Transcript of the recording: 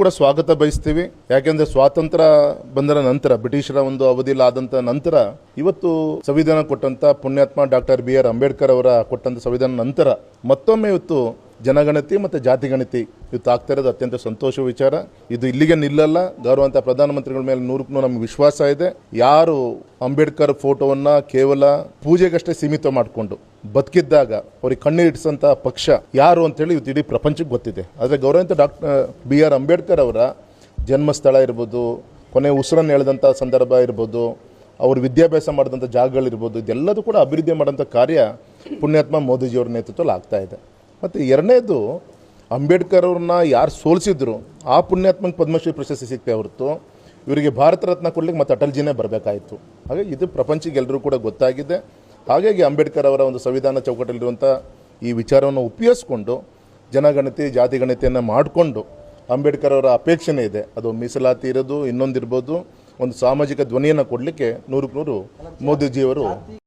ಕೂಡ ಸ್ವಾಗತ ಬಯಸ್ತೀವಿ. ಯಾಕೆಂದ್ರೆ ಸ್ವಾತಂತ್ರ್ಯ ಬಂದರ ನಂತರ, ಬ್ರಿಟಿಷರ ಒಂದು ಅವಧಿಯಲ್ಲಿ ಆದಂತ ನಂತರ, ಇವತ್ತು ಸಂವಿಧಾನ ಕೊಟ್ಟಂತ ಪುಣ್ಯಾತ್ಮ ಡಾಕ್ಟರ್ ಬಿ ಆರ್ ಅಂಬೇಡ್ಕರ್ ಅವರ ಕೊಟ್ಟಂತ ಸಂವಿಧಾನ ನಂತರ ಮತ್ತೊಮ್ಮೆ ಇವತ್ತು ಜನಗಣತಿ ಮತ್ತು ಜಾತಿಗಣತಿ ಇವತ್ತು ಆಗ್ತಾ ಇರೋದು ಅತ್ಯಂತ ಸಂತೋಷ ವಿಚಾರ. ಇದು ಇಲ್ಲಿಗೆ ನಿಲ್ಲಲ್ಲ. ಗೌರವಂತ ಪ್ರಧಾನಮಂತ್ರಿಗಳ ಮೇಲೆ ನೂರಕ್ಕೂ ನಮ್ಗೆ ವಿಶ್ವಾಸ ಇದೆ. ಯಾರು ಅಂಬೇಡ್ಕರ್ ಫೋಟೋವನ್ನ ಕೇವಲ ಪೂಜೆಗಷ್ಟೇ ಸೀಮಿತ ಮಾಡಿಕೊಂಡು ಬದುಕಿದ್ದಾಗ ಅವ್ರಿಗೆ ಕಣ್ಣೀರಿಡಿಸೋಂಥ ಪಕ್ಷ ಯಾರು ಅಂತೇಳಿ ಇವತ್ತು ಇಡೀ ಪ್ರಪಂಚಕ್ಕೆ ಗೊತ್ತಿದೆ. ಆದರೆ ಗೌರವಂತ ಡಾಕ್ಟರ್ ಬಿ ಆರ್ ಅಂಬೇಡ್ಕರ್ ಅವರ ಜನ್ಮಸ್ಥಳ ಇರ್ಬೋದು, ಕೊನೆ ಉಸಿರನ್ನು ಎಳೆದಂಥ ಸಂದರ್ಭ ಇರ್ಬೋದು, ಅವರು ವಿದ್ಯಾಭ್ಯಾಸ ಮಾಡಿದಂಥ ಜಾಗಗಳಿರ್ಬೋದು, ಇದೆಲ್ಲದೂ ಕೂಡ ಅಭಿವೃದ್ಧಿ ಮಾಡೋಂಥ ಕಾರ್ಯ ಪುಣ್ಯಾತ್ಮ ಮೋದಿಜಿಯವ್ರ ನೇತೃತ್ವದಲ್ಲಿ ಆಗ್ತಾ ಇದೆ. ಮತ್ತು ಎರಡನೇದು ಅಂಬೇಡ್ಕರ್ ಅವ್ರನ್ನ ಯಾರು ಸೋಲಿಸಿದ್ರು, ಆ ಪುಣ್ಯಾತ್ಮಕ ಪದ್ಮಶ್ರೀ ಪ್ರಶಸ್ತಿ ಸಿಗ್ತೇ ಹೊರತು ಇವರಿಗೆ ಭಾರತ ರತ್ನ ಕೊಡ್ಲಿಕ್ಕೆ ಮತ್ತು ಅಟಲ್ಜಿನೇ ಬರಬೇಕಾಯಿತು. ಹಾಗೆ ಇದು ಪ್ರಪಂಚಕ್ಕೆ ಎಲ್ಲರೂ ಕೂಡ ಗೊತ್ತಾಗಿದೆ. ಹಾಗಾಗಿ ಅಂಬೇಡ್ಕರ್ ಅವರ ಒಂದು ಸಂವಿಧಾನ ಚೌಕಟ್ಟಲ್ಲಿರುವಂಥ ಈ ವಿಚಾರವನ್ನು ಉಪಯೋಗಿಸ್ಕೊಂಡು ಜನಗಣತಿ, ಜಾತಿಗಣತಿಯನ್ನು ಮಾಡಿಕೊಂಡು ಅಂಬೇಡ್ಕರ್ ಅವರ ಅಪೇಕ್ಷೆನೇ ಇದೆ. ಅದು ಮೀಸಲಾತಿ ಇರೋದು, ಇನ್ನೊಂದಿರ್ಬೋದು, ಒಂದು ಸಾಮಾಜಿಕ ಧ್ವನಿಯನ್ನು ಕೊಡಲಿಕ್ಕೆ ನೂರಕ್ಕೆ ನೂರು ಮೋದಿಜಿಯವರು